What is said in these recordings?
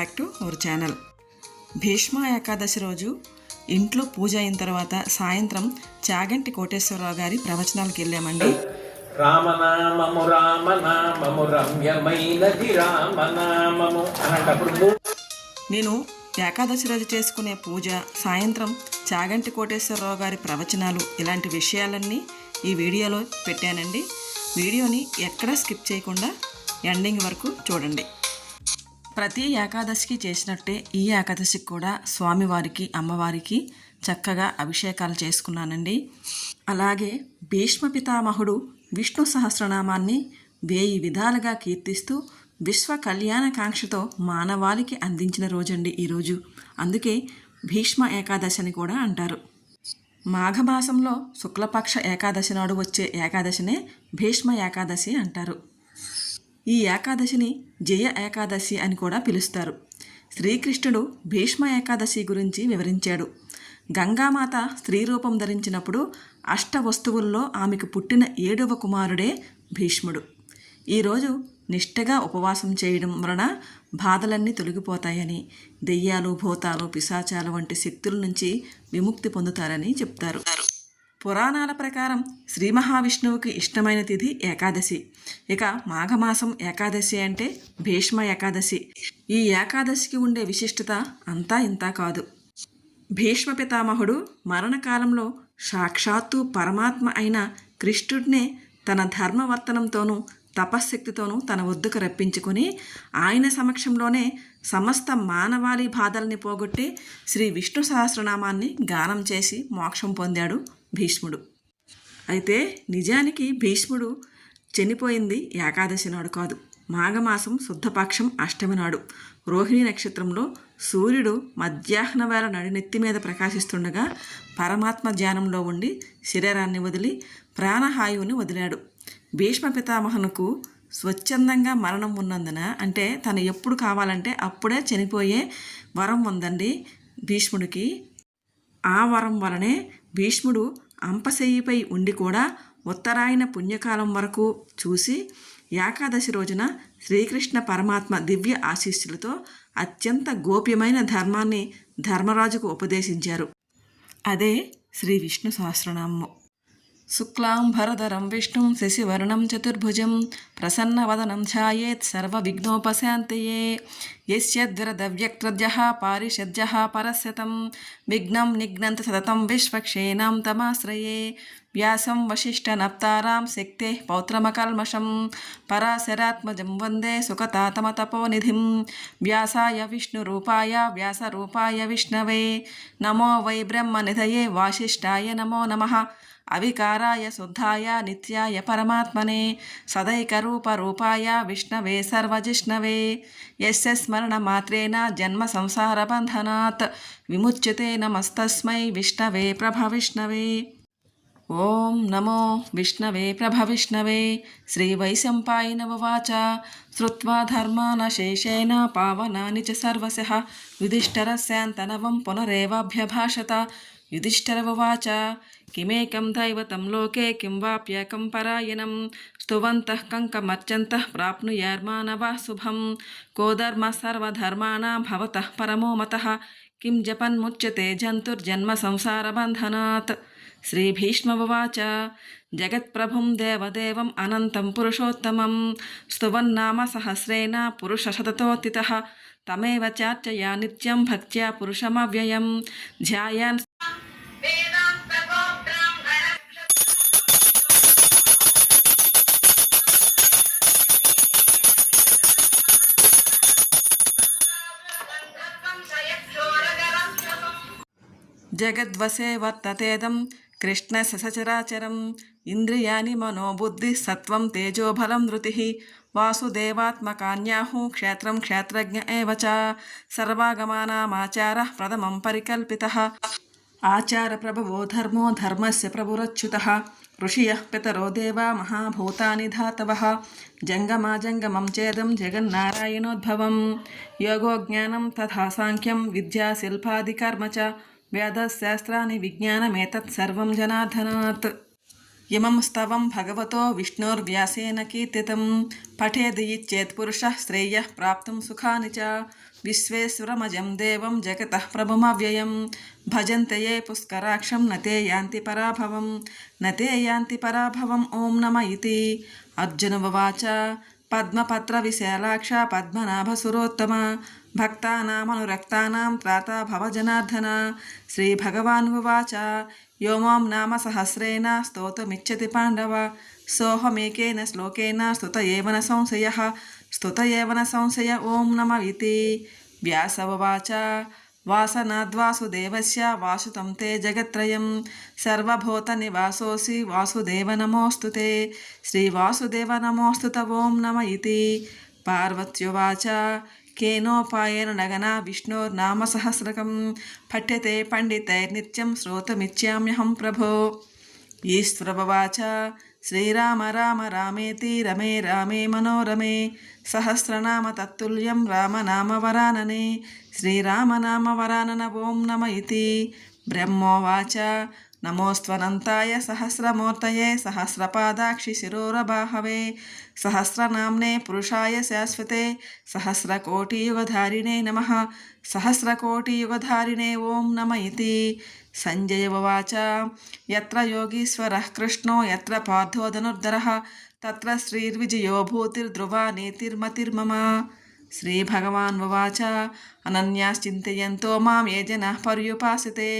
Back to our channel Bhishma Ekadashi రోజు ఇంట్లో పూజ అయిన తర్వాత సాయంత్రం చాగంటి కోటేశ్వరరావు గారి ప్రవచనాలకు వెళ్ళామండి. రామనామము రామనామము రమ్యమైనది రామనామము నేను ఏకాదశి రోజు చేసుకునే పూజ సాయంత్రం చాగంటి కోటేశ్వరరావు గారి ప్రవచనాలు ఇలాంటి విషయాలన్నీ ఈ వీడియోలో పెట్టానండి. వీడియోని ఎక్కడా స్కిప్ చేయకుండా ఎండింగ్ వరకు చూడండి. ప్రతి ఏకాదశికి చేసినట్టే ఈ ఏకాదశికి కూడా స్వామివారికి అమ్మవారికి చక్కగా అభిషేకాలు చేసుకున్నానండి. అలాగే భీష్మ పితామహుడు విష్ణు సహస్రనామాన్ని వేయి విధాలుగా కీర్తిస్తూ విశ్వ కళ్యాణకాంక్షతో మానవాళికి అందించిన రోజండి ఈరోజు అందుకే భీష్మ ఏకాదశి అని కూడా అంటారు. మాఘమాసంలో శుక్లపక్ష ఏకాదశి నాడు వచ్చే ఏకాదశినే భీష్మ ఏకాదశి అంటారు. ఈ ఏకాదశిని జయ ఏకాదశి అని కూడా పిలుస్తారు. శ్రీకృష్ణుడు భీష్మ ఏకాదశి గురించి వివరించాడు. గంగామాత స్త్రీ రూపం ధరించినప్పుడు అష్ట వస్తువుల్లో ఆమెకు పుట్టిన ఏడవ కుమారుడే భీష్ముడు. ఈరోజు నిష్ఠగా ఉపవాసం చేయడం వలన బాధలన్నీ తొలగిపోతాయని దెయ్యాలు భూతాలు పిశాచాలు వంటి శక్తుల నుంచి విముక్తి పొందుతారని చెప్తారు. పురాణాల ప్రకారం శ్రీ మహావిష్ణువుకి ఇష్టమైన తిథి ఏకాదశి. ఇక మాఘమాసం ఏకాదశి అంటే భీష్మ ఏకాదశి. ఈ ఏకాదశికి ఉండే విశిష్టత అంతా ఇంతా కాదు. భీష్మ పితామహుడు మరణకాలంలో సాక్షాత్తు పరమాత్మ అయిన కృష్ణుడినే తన ధర్మవర్తనంతోనూ తపశ్శక్తితోనూ తన వద్దకు రప్పించుకొని ఆయన సమక్షంలోనే సమస్త మానవాళి బాధల్ని పోగొట్టి శ్రీ విష్ణు సహస్రనామాన్ని గానం చేసి మోక్షం పొందాడు భీష్ముడు. అయితే నిజానికి భీష్ముడు చనిపోయింది ఏకాదశి నాడు కాదు. మాఘమాసం శుద్ధపక్షం అష్టమి నాడు. రోహిణి నక్షత్రంలో సూర్యుడు మధ్యాహ్న వేళ నడినెత్తి మీద ప్రకాశిస్తుండగా పరమాత్మ ధ్యానంలో ఉండి శరీరాన్ని వదిలి ప్రాణహాయువుని వదిలాడు. భీష్మ పితామహనుకు స్వచ్ఛందంగా మరణం ఉన్నందున అంటే తను ఎప్పుడు కావాలంటే అప్పుడే చనిపోయే వరం ఉందండి భీష్ముడికి. ఆ వరం వలనే భీష్ముడు అంపశయ్యపై ఉండి కూడా ఉత్తరాయణ పుణ్యకాలం వరకు చూసి ఏకాదశి రోజున శ్రీకృష్ణ పరమాత్మ దివ్య ఆశీస్సులతో అత్యంత గోప్యమైన ధర్మాన్ని ధర్మరాజుకు ఉపదేశించారు. అదే శ్రీ విష్ణు సహస్రనామము. శుక్లాంభరధరం విష్ణుం శశివర్ణం చతుర్భుజం ప్రసన్నవదనం ఛాయేత్ సర్వవిఘ్నోపశాంతయే. యస్యద్వరదవ్యక్త్రద్య పారిషద్య పరస్యతం విఘ్నం నిఘ్నంత సతతం విశ్వక్షేణం తమాశ్రయే. వ్యాసం వశిష్ఠనప్తారాం శక్తే పౌత్రమకల్మషం పరాశరాత్మజం వందే సుఖతాతమతపోనిధిం. వ్యాసాయ విష్ణురూపాయ వ్యాసరూపాయ విష్ణవే. నమో వై బ్రహ్మనిధయే వాసిష్ఠాయ నమో నమః. అవికారాయ శుద్ధాయ నిత్యాయ పరమాత్మనే సదైకరూప రూపాయ విష్ణవే సర్వజిష్ణవే. ఎస్య స్మరణ మాత్రేణ జన్మ సంసార బంధనాత్ విముచ్యతే నమస్తస్మై విష్ణవే ప్రభవిష్ణవే ఓం నమో విష్ణవే ప్రభవిష్ణవే శ్రీవైశంపాయనవవాచ శ్రుత్వా ధర్మానశేషేణ పావనాని చ సర్వశః. యుధిష్ఠరస్యాంతనవం పునరేవాభ్యభాషత. किमेकं दैवतं लोके किं वाप्येकं परायणं। स्तुवन्तः कङ्कमर्चन्तः प्राप्नुयार्मानवः शुभं। को धर्मः सर्वधर्माणां भवतः परमो मतः। किं जपन्मुच्यते जन्तुर्जन्म संसारबन्धनात् श्रीभीष्मववाच जगत्प्रभुं देवदेवम् अनन्तं पुरुषोत्तमं स्तुवन्नाम सहस्रेण पुरुषशततोतितः तमेव चार्चया नित्यं भक्त्या पुरुषमव्ययं ध्यायान् జగద్వశే వర్తతేదం కృష్ణ సచరాచరం ఇంద్రియాని మనోబుద్ధి సత్వం తేజోబలం ధృతి. వాసుదేవాత్మకాన్యాహు క్షేత్రం క్షేత్రజ్ఞ ఏవ చ. సర్వాగమానామాచార ప్రథమం పరికల్పిత. ఆచార ప్రభవో ధర్మో ధర్మస్య ప్రభురచ్యుత. ఋషియ పితరో దేవా మహాభూతాని ధాతవ. జంగమాజంగమం చేదం జగన్నారాయణోద్భవం. యోగో జ్ఞానం తథా సాంఖ్యం విద్యా శిల్పాది కర్మ చ. వేదశాస్త్రాన్ని విజ్ఞానమేతత్ సర్వం జనార్దనాత్ ఇమం స్తవం భగవతో విష్ణోర్వ్యాసేన కీర్తితం పఠేదిచ్చేత్పురుష శ్రేయ ప్రాప్తుం సుఖాని చ విశ్వేశ్వరమజం దేవం జగత ప్రభుమవ్యయం భజంతయే పుష్కరాక్షం నతే యాంతి పరాభవం నతే యాంతి పరాభవం ఓం నమ ఇది అర్జునవాచ పద్మపత్ర విశాలాక్ష పద్మనాభసురోత్తమ భక్తానామనురక్తానాం త్రాతా భవజనార్దన శ్రీభగవానువాచ యో మాం నామ సహస్రేణ స్తోతమిచ్చతి పాండవ సోహమేకేన శ్లోకేన స్తుత ఏవన సంశయ స్తుత ఏవన సంశయ ఓం నమ ఇది వ్యాసవవాచ వాసనాద్వాసుదేవస్య వాసుతం తే జగత్రయం సర్వభూత నివాసోసి వాసుదేవ నమోస్తు శ్రీవాసుదేవ నమోస్తు ఓం నమ ఇది పార్వత్యువాచ కేనోపాయేన నగన విష్ణోర్నామ పఠ్యతే పండితైర్నిత్యం శ్రోతమిచ్చామ్యహం ప్రభో ఈశ్వరవాచ శ్రీరామ రామ రామేతి రమే రామే మనోరమే సహస్రనామ తత్తుల్యం రామనామవరాననే శ్రీరామనామవరానన ఓం నమ ఇది బ్రహ్మోవాచ नमोस्वनताय सहस्रमूर्त सहस्रपादाक्षि शिरोरबाहवे सहस्रनामने पुरुषाय शाश्वते, सहस्रकोटियुगधारिणे नम, सहस्रकोटियुगधारिणे ओं नम इति। संजय उवाच। यत्र योगीश्वरः कृष्णो, यत्र पार्थो धनुर्धरः, तत्र श्रीर्विजयो भूतिर्ध्रुवा, नेतिर्मतिर्मम। నీతిర్మతిర్మమ శ్రీభగవాన్వాచ అనన్యాశ్చింతయంతో మాం ఏ జనः పర్యుపాసితే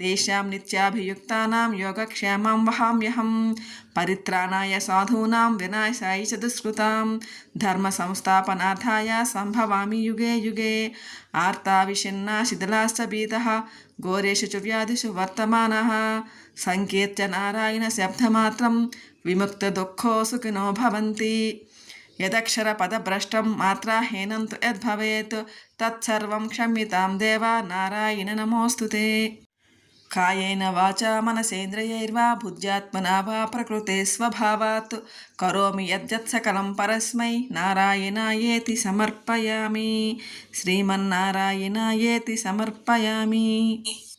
తేషాం నిత్యాభియుక్తానాం యోగక్షేమం వహామ్యహం పరిత్రాణాయ సాధూనాం వినాశాయ చ దుష్కృతాం ధర్మ సంస్థాపనార్థాయ సంభవామి యుగే యుగే ఆర్తా విషిన్నా శిథిలాశ్చ భీత ఘోరేషు చ వ్యాధిషు వర్తమాన సంకీర్త్య నారాయణ శబ్దమాత్రం విముక్త దుఃఖో సుఖినో భవంతి యదక్షర పదభ్రష్టం మాత్ర హీనం యద్భవేత్ తత్సర్వం క్షమ్యతాం దేవా నారాయణ నమోస్తుతే కాయన వాచ మనసేంద్రియైర్వా బుద్ధ్యాత్మనా వా ప్రకృతే స్వభావాత్ కరోమి యద్యత్సకలం పరస్మై నారాయణాయేతి సమర్పయామి శ్రీమన్నారాయణాయేతి సమర్పయామి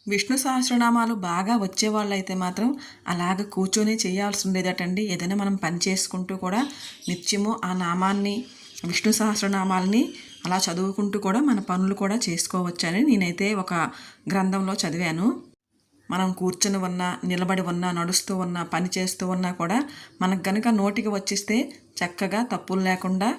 విష్ణు సహస్రనామాలు బాగా వచ్చేవాళ్ళైతే మాత్రం అలాగ కూర్చొని చేయాల్సి ఉండేదటండి ఏదైనా మనం పని చేసుకుంటూ కూడా నిత్యము ఆ నామాన్ని విష్ణు సహస్రనామాల్ని అలా చదువుకుంటూ కూడా మన పనులు కూడా చేసుకోవచ్చని నేనైతే ఒక గ్రంథంలో చదివాను. మనం కూర్చొని ఉన్నా నిలబడి ఉన్నా నడుస్తూ ఉన్నా పని చేస్తూ ఉన్నా కూడా మనకు గనుక నోటికి వచ్చిస్తే చక్కగా తప్పులు లేకుండా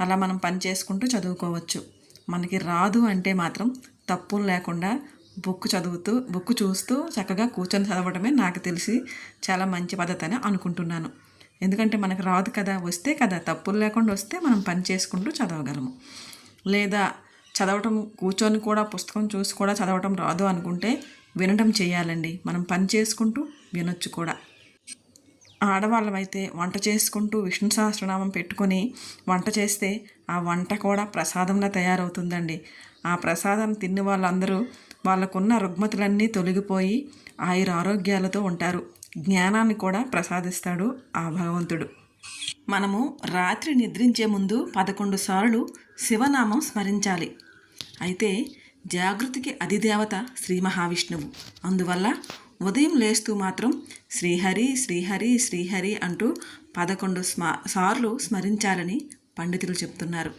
అలా మనం పని చేసుకుంటూ చదువుకోవచ్చు. మనకి రాదు అంటే మాత్రం తప్పులు లేకుండా బుక్ చదువుతూ బుక్ చూస్తూ చక్కగా కూర్చొని చదవడమే నాకు తెలిసి చాలా మంచి పద్ధతి అని అనుకుంటున్నాను. ఎందుకంటే మనకు రాదు కదా వస్తే కదా తప్పులు లేకుండా వస్తే మనం పని చేసుకుంటూ చదవగలము. లేదా చదవటం కూర్చొని కూడా పుస్తకం చూసి కూడా చదవటం రాదు అనుకుంటే వినడం చేయాలండి. మనం పని చేసుకుంటూ వినొచ్చు కూడా. ఆడవాళ్ళమైతే వంట చేసుకుంటూ విష్ణు సహస్రనామం పెట్టుకొని వంట చేస్తే ఆ వంట కూడా ప్రసాదంలా తయారవుతుందండి. ఆ ప్రసాదం తిన్న వాళ్ళందరూ వాళ్ళకున్న రుగ్మతులన్నీ తొలగిపోయి ఆయుర ఆరోగ్యాలతో ఉంటారు. జ్ఞానాన్ని కూడా ప్రసాదిస్తాడు ఆ భగవంతుడు. మనము రాత్రి నిద్రించే ముందు పదకొండు సార్లు శివనామం స్మరించాలి. అయితే జాగృతికి అధిదేవత శ్రీ మహావిష్ణువు. అందువల్ల ఉదయం లేస్తూ మాత్రం శ్రీహరి శ్రీహరి శ్రీహరి అంటూ పదకొండు స్మ సార్లు స్మరించాలని పండితులు చెప్తున్నారు.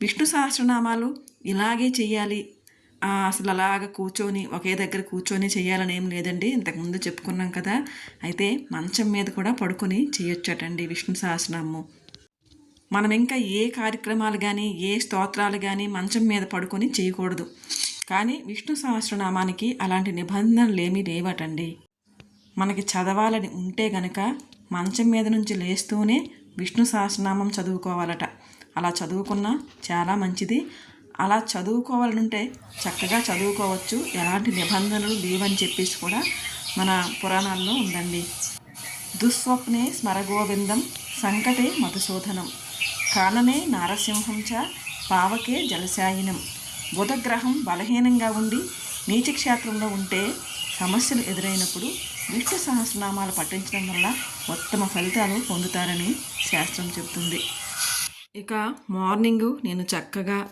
విష్ణు సహస్రనామాలు ఇలాగే చేయాలి అసలు అలాగ కూర్చొని ఒకే దగ్గర కూర్చొని చేయాలని ఏం లేదండి. ఇంతకుముందు చెప్పుకున్నాం కదా. అయితే మంచం మీద కూడా పడుకొని చేయొచ్చటండి విష్ణు సహస్రనామము. మనం ఇంకా ఏ కార్యక్రమాలు కానీ ఏ స్తోత్రాలు కానీ మంచం మీద పడుకొని చేయకూడదు. కానీ విష్ణు సహస్రనామానికి అలాంటి నిబంధనలు ఏమీ లేవటండి. మనకి చదవాలని ఉంటే గనక మంచం మీద నుంచి లేస్తూనే విష్ణు సహస్రనామం చదువుకోవాలట. అలా చదువుకున్నా చాలా మంచిది. అలా చదువుకోవాలంటే చక్కగా చదువుకోవచ్చు. ఎలాంటి నిబంధనలు లేవని చెప్పేసి కూడా మన పురాణాల్లో ఉందండి. దుస్వప్నే స్మరగోవిందం సంకటే మధుసూదనం కాననే నారసింహం చ పావకే జలశాయినం. బుధగ్రహం బలహీనంగా ఉండి నీచక్షేత్రంలో ఉంటే సమస్యలు ఎదురైనప్పుడు విష్ణు సహస్రనామాలు పఠించడం వల్ల ఉత్తమ ఫలితాలు పొందుతారని శాస్త్రం చెబుతుంది. ఇక మార్నింగు నేను చక్కగా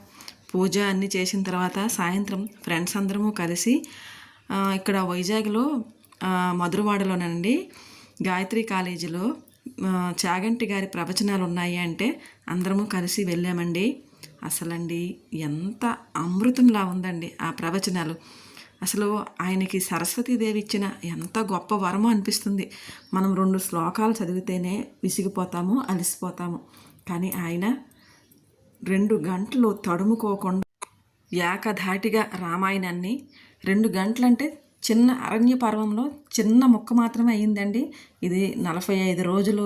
పూజ అన్నీ చేసిన తర్వాత సాయంత్రం ఫ్రెండ్స్ అందరము కలిసి ఇక్కడ వైజాగ్లో మధురవాడలోనండి. గాయత్రి కాలేజీలో చాగంటి గారి ప్రవచనాలు ఉన్నాయి అంటే అందరము కలిసి వెళ్ళామండి. అసలండి ఎంత అమృతంలా ఉందండి ఆ ప్రవచనాలు. అసలు ఆయనకి సరస్వతీదేవి ఇచ్చిన ఎంత గొప్ప వరమో అనిపిస్తుంది. మనం రెండు శ్లోకాలు చదివితేనే విసిగిపోతాము అలసిపోతాము. కానీ ఆయన రెండు గంటలు తడుముకోకుండా ఏకధాటిగా రామాయణాన్ని రెండు గంటలంటే చిన్న అరణ్య పర్వంలో చిన్న ముక్క మాత్రమే అయ్యిందండి. ఇది నలభై ఐదు రోజులు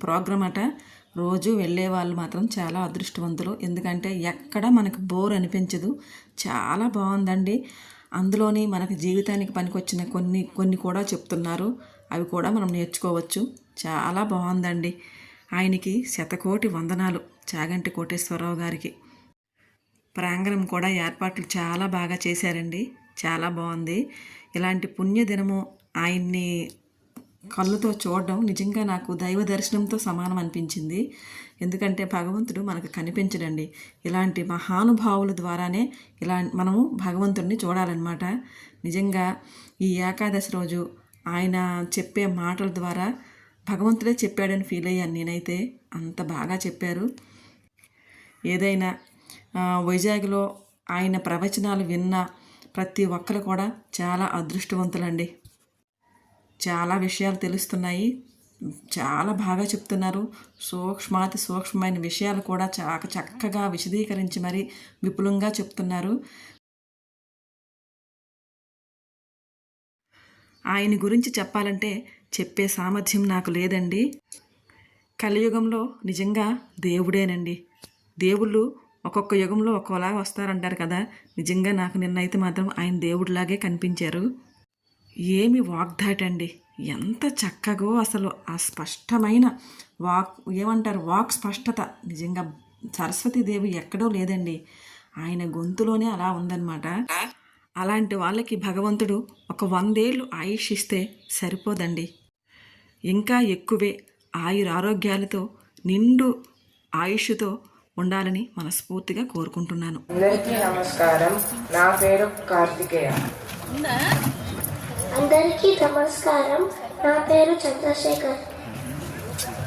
ప్రోగ్రామ్ అట. రోజు వెళ్ళే వాళ్ళు మాత్రం చాలా అదృష్టవంతులు. ఎందుకంటే ఎక్కడ మనకు బోర్ అనిపించదు. చాలా బాగుందండి. అందులోని మనకు జీవితానికి పనికొచ్చిన కొన్ని కొన్ని కూడా చెప్తున్నారు. అవి కూడా మనం నేర్చుకోవచ్చు. చాలా బాగుందండి. ఆయనకి శతకోటి వందనాలు చాగంటి కోటేశ్వరరావు గారికి. ప్రాంగణం కూడా ఏర్పాట్లు చాలా బాగా చేశారండి. చాలా బాగుంది. ఇలాంటి పుణ్యదినము ఆయన్ని కళ్ళుతో చూడడం నిజంగా నాకు దైవ దర్శనంతో సమానం అనిపించింది. ఎందుకంటే భగవంతుడు మనకు కనిపించడండి. ఇలాంటి మహానుభావుల ద్వారానే ఇలా మనము భగవంతుడిని చూడాలన్నమాట. నిజంగా ఈ ఏకాదశి రోజు ఆయన చెప్పే మాటల ద్వారా భగవంతుడే చెప్పాడని ఫీల్ అయ్యాను నేనైతే. అంత బాగా చెప్పారు. ఏదైనా వైజాగ్లో ఆయన ప్రవచనాలు విన్న ప్రతి ఒక్కరు కూడా చాలా అదృష్టవంతులండి. చాలా విషయాలు తెలుస్తున్నాయి. చాలా బాగా చెప్తున్నారు. సూక్ష్మాతి సూక్ష్మమైన విషయాలు కూడా చాలా చక్కగా విశదీకరించి మరి విపులంగా చెప్తున్నారు. ఆయన గురించి చెప్పాలంటే చెప్పే సామర్థ్యం నాకు లేదండి. కలియుగంలో నిజంగా దేవుడేనండి. దేవుళ్ళు ఒక్కొక్క యుగంలో ఒక్కోలా వస్తారంటారు కదా. నిజంగా నాకు నిన్నైతే మాత్రం ఆయన దేవుడిలాగే కనిపించారు. ఏమి వాగ్దాటండి. ఎంత చక్కగో అసలు ఆ స్పష్టమైన వాక్ ఏమంటారు? వాక్ స్పష్టత. నిజంగా సరస్వతీదేవి ఎక్కడో లేదండి. ఆయన గొంతులోనే అలా ఉందన్నమాట. అలాంటి వాళ్ళకి భగవంతుడు ఒక వందేళ్ళు ఆయుష్ ఇస్తే సరిపోదండి. ఇంకా ఎక్కువే ఆయురారోగ్యాలతో నిండు ఆయుష్తో ఉండాలని మనస్ఫూర్తిగా కోరుకుంటున్నాను. అందరికీ నమస్కారం. నా పేరు కార్తికేయ. అందరికీ నమస్కారం. నా పేరు చంద్రశేఖర్.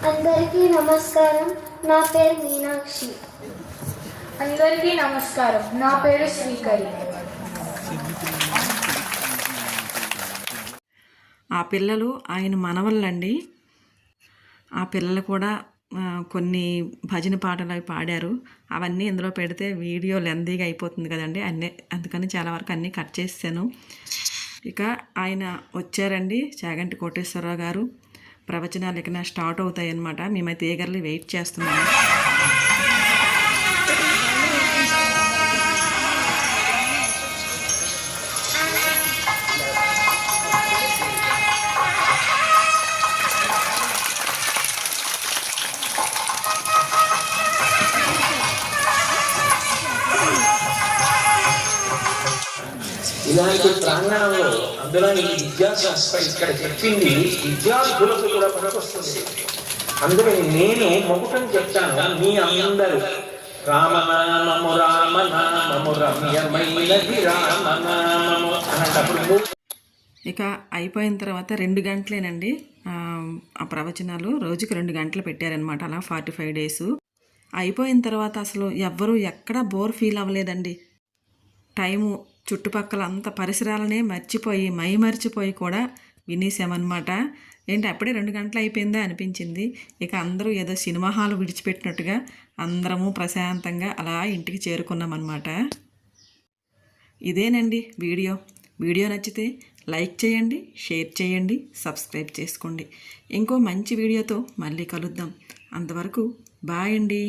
అందరికీ నమస్కారం. నా పేరు మీనాక్షి. అందరికీ నమస్కారం. నా పేరు శ్రీకరి. ఆ పిల్లలు ఆయన మనవళ్ళండి. ఆ పిల్లలు కూడా కొన్ని భజన పాటలు అవి పాడారు. అవన్నీ ఇందులో పెడితే వీడియో లెందీగా అయిపోతుంది కదండి. అన్నీ అందుకని చాలా వరకు అన్నీ కట్ చేసాను ఇక ఆయన వచ్చారండి చాగంటి కోటేశ్వరరావు గారు. ప్రవచనాలు ఇక స్టార్ట్ అవుతాయి అన్నమాట మేమైతే ఏగర్లీ వెయిట్ చేస్తున్నాము. ఇలాంటి ప్రాంగణంలో అందులో ఈ విద్యాశాస్త్ర ఇక్కడ చెప్పింది విద్యార్థులకు కూడా పనికొస్తుంది. అందుకని నేను మొగుటం చెప్తాను మీ అందరూ. రామనామము రామనామము రమ్యమైనది రామనామము అన్నప్పుడు ఇక అయిపోయిన తర్వాత రెండు గంటలేనండి. ఆ, ఆ ప్రవచనాలు రోజుకి రెండు గంటలు పెట్టారనమాట అలా ఫార్టీ ఫైవ్ డేస్. అయిపోయిన తర్వాత అసలు ఎవ్వరూ ఎక్కడ బోర్ ఫీల్ అవ్వలేదండి. టైము చుట్టుపక్కల అంత పరిసరాలనే మర్చిపోయి మై మర్చిపోయి కూడా వినేసామన్నమాట. ఏంటి అప్పుడే రెండు గంటలు అయిపోయిందా అనిపించింది. ఇక అందరూ ఏదో సినిమా హాల్ విడిచిపెట్టినట్టుగా అందరము ప్రశాంతంగా అలా ఇంటికి చేరుకున్నామన్నమాట. ఇదేనండి వీడియో. వీడియో నచ్చితే లైక్ చేయండి షేర్ చేయండి సబ్స్క్రైబ్ చేసుకోండి. ఇంకో మంచి వీడియోతో మళ్ళీ కలుద్దాం. అంతవరకు బాయ్ అండి.